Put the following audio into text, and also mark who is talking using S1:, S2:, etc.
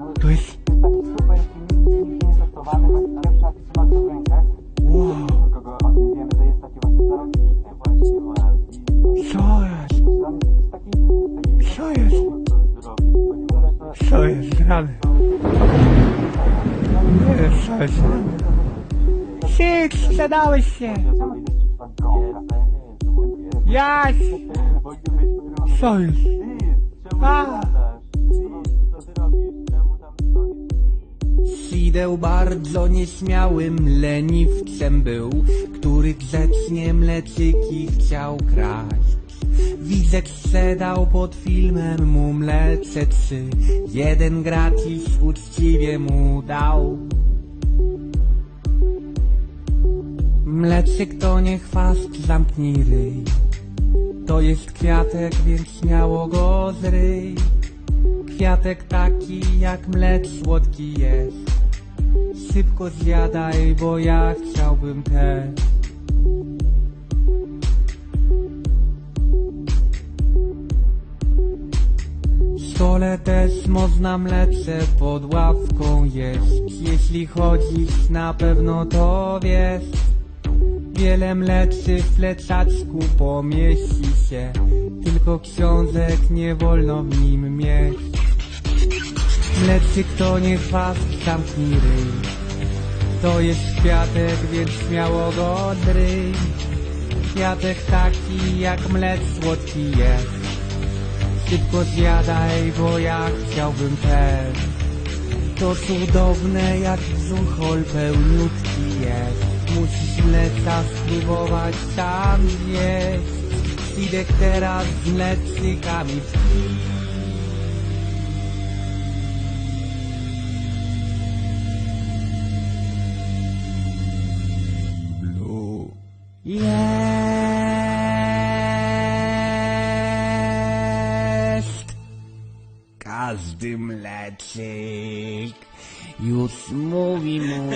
S1: To jest...
S2: super, że jest
S1: Co jest?
S2: jest.
S1: Co jest?
S2: Co
S1: jest grane? Nie co jest. Six, sprzedałeś się! Jaś! Co jest? A!
S3: Fidel bardzo nieśmiałym leniwcem był, który grzecznie mleczyki chciał kraść. Wizek sprzedał pod filmem mu mlecze trzy, jeden gratis uczciwie mu dał. Mleczyk to nie chwast, zamknij ryj. To jest kwiatek, więc śmiało go zryj. Kwiatek taki jak mlecz słodki jest. Szybko zjadaj, bo ja chciałbym też. W szkole też można mlecze pod ławką jeść. Jeśli chodzisz, na pewno to wiesz. Wiele mleczy w pleczaczku pomieści się, tylko książek nie wolno w nim mieć. Mleczyk to nie chwast, zamknij ryj. To jest kwiatek, więc śmiało go dryj. Kwiatek taki jak mlecz słodki jest. Szybko zjadaj, bo ja chciałbym też. To cudowne jak brzuchol pełniutki jest. Musisz mleca spróbować sam zjeść. Idek teraz z mlecznikami Blue. Jest! Każdy mleczyk już mówi mu.